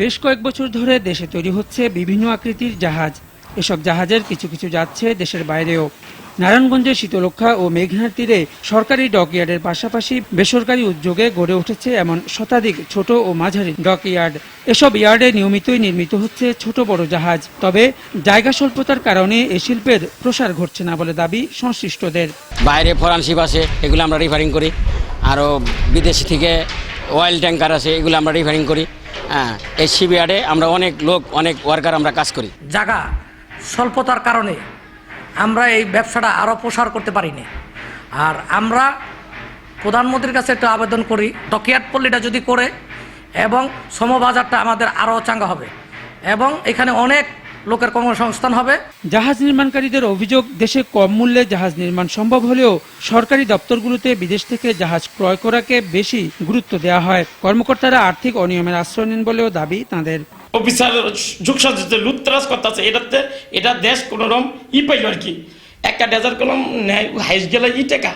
বেশ কয়েক বছর ধরে দেশে তৈরি হচ্ছে বিভিন্ন আকৃতির জাহাজ। এসব জাহাজের কিছু কিছু যাচ্ছে দেশের বাইরেও। নারায়ণগঞ্জের শীতলক্ষা ও মেঘনার তীরে সরকারি ডকইয়ার্ডের পাশাপাশি বেসরকারি উদ্যোগে গড়ে উঠেছে এমন শতাধিক ছোট ও মাঝারি ডকইয়ার্ড। এসব ইয়ার্ডে নিয়মিতই নির্মিত হচ্ছে ছোট বড় জাহাজ। তবে জায়গা স্বল্পতার কারণে এ শিল্পের প্রসার ঘটছে না বলে দাবি সংশ্লিষ্টদের। বাইরে ফরান শিপ আছে এগুলো আমরা রিফারিং করি। আরও বিদেশি থেকে অয়েল ট্যাঙ্কার আছে, এগুলো আমরা রিফারিং করি। হ্যাঁ এই শিপইয়ার্ডে আমরা অনেক লোক, অনেক ওয়ার্কার আমরা কাজ করি। জায়গা স্বল্পতার কারণে আমরা এই ব্যবসাটা আরও প্রসার করতে পারিনি। আর আমরা প্রধানমন্ত্রীর কাছে একটা আবেদন করি ডকিয়ার্ড পল্লীটা যদি করে এবং সমবাজারটা আমাদের আরও চাঙ্গা হবে। এবং এখানে অনেক লোকের কর্মসংস্থান হবে। জাহাজ নির্মাণকারীদের অভিযোগ দেশে কম মূল্যে জাহাজ নির্মাণ সম্ভব হলেও সরকারি দপ্তরগুলোতে বিদেশ থেকে জাহাজ ক্রয় করাকে বেশি গুরুত্ব দেওয়া হয়। কর্মকর্তারা আর্থিক অনিয়মের আশ্রয় নেন বলেও দাবি তাঁদের। অফিসার যুগসাজতে লুটতরাজ করতেছে। এটাতে এটা দেশ কোনো রকম ই পাইল আর কি। একটা ডেজার কলম নেয় হাইস গেলে ই টাকা।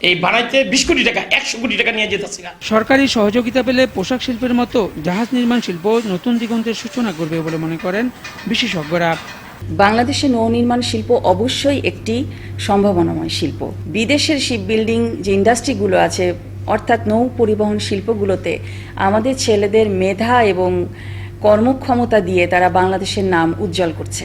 এই বানাইতে বিশ কোটি টাকা একশো কোটি টাকা নিয়ে যেতেছে সরকারি সহযোগিতা পেলে পোশাক শিল্পের মতো জাহাজ নির্মাণ শিল্প নতুন দিগন্তের সূচনা করবে বলে মনে করেন বিশেষজ্ঞরা। বাংলাদেশের নৌ নির্মাণ শিল্প অবশ্যই একটি সম্ভাবনাময় শিল্প। বিদেশের শিপ বিল্ডিং যে ইন্ডাস্ট্রিগুলো আছে অর্থাৎ নৌ পরিবহন শিল্পগুলোতে আমাদের ছেলেদের মেধা এবং কর্মক্ষমতা দিয়ে তারা বাংলাদেশের নাম উজ্জ্বল করছে।